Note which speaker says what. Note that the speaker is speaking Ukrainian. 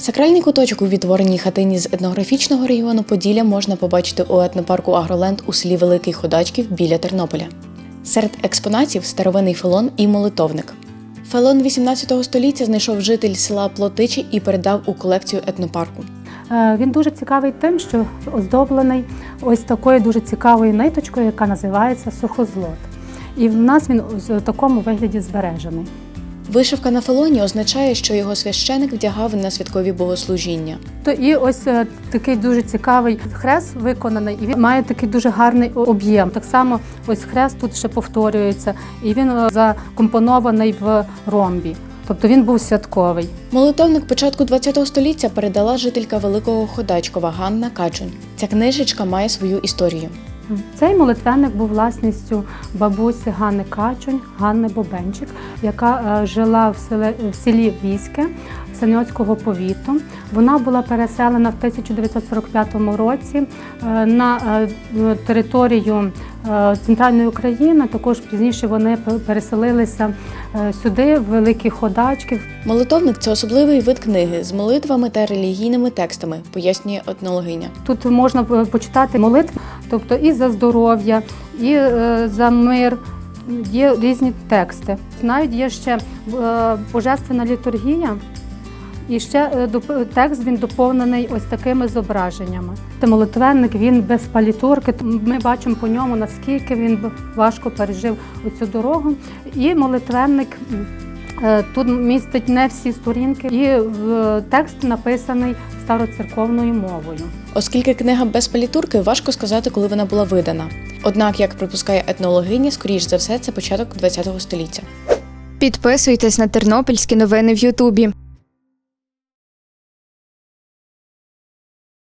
Speaker 1: Сакральний куточок у відтвореній хатині з етнографічного регіону Поділля можна побачити у етнопарку Агроленд у селі Великий Ходачків біля Тернополя. Серед експонатів старовинний фелон і молитовник. Фелон 18 століття знайшов житель села Плотичі і передав у колекцію етнопарку.
Speaker 2: Е, Він дуже цікавий тим, що оздоблений ось такою дуже цікавою ниточкою, яка називається сухозлот. І в нас він в такому вигляді збережений.
Speaker 1: Вишивка на фелоні означає, що його священик вдягав на святкові богослужіння.
Speaker 2: То і ось е, такий дуже цікавий хрест виконаний, і він має такий дуже гарний об'єм. Так само ось хрест тут ще повторюється, і він е, закомпонований в ромбі. Тобто він був святковий.
Speaker 1: Молитовник початку ХХ століття передала жителька Великого Ходачкова Ганна Качунь. Ця книжечка має свою історію.
Speaker 2: Цей молитвенник був власністю бабусі Ганни Качунь, Ганни Бобенчик, яка е, жила в селі, в селі Війське Саньоцького повіту. Вона була переселена в 1945 році е, на е, територію центральної України. Також пізніше вони переселилися сюди, в Великий Ходачків.
Speaker 1: Молитовник це особливий вид книги з молитвами та релігійними текстами, пояснює етнологиня.
Speaker 2: Тут можна почитати молитви, тобто і за здоров'я, і е, за мир. Є різні тексти. Навіть є ще е, божественна літургія, і ще е, текст він доповнений ось такими зображеннями. Молитвенник він без палітурки. Ми бачимо по ньому, наскільки він важко пережив оцю дорогу. І молитвенник тут містить не всі сторінки, і е, текст написаний староцерковною мовою.
Speaker 1: Оскільки книга без палітурки, важко сказати, коли вона була видана. Однак, як припускає етнологиня, скоріш за все, це початок ХХ століття.
Speaker 3: Підписуйтесь на тернопільські новини в Ютубі.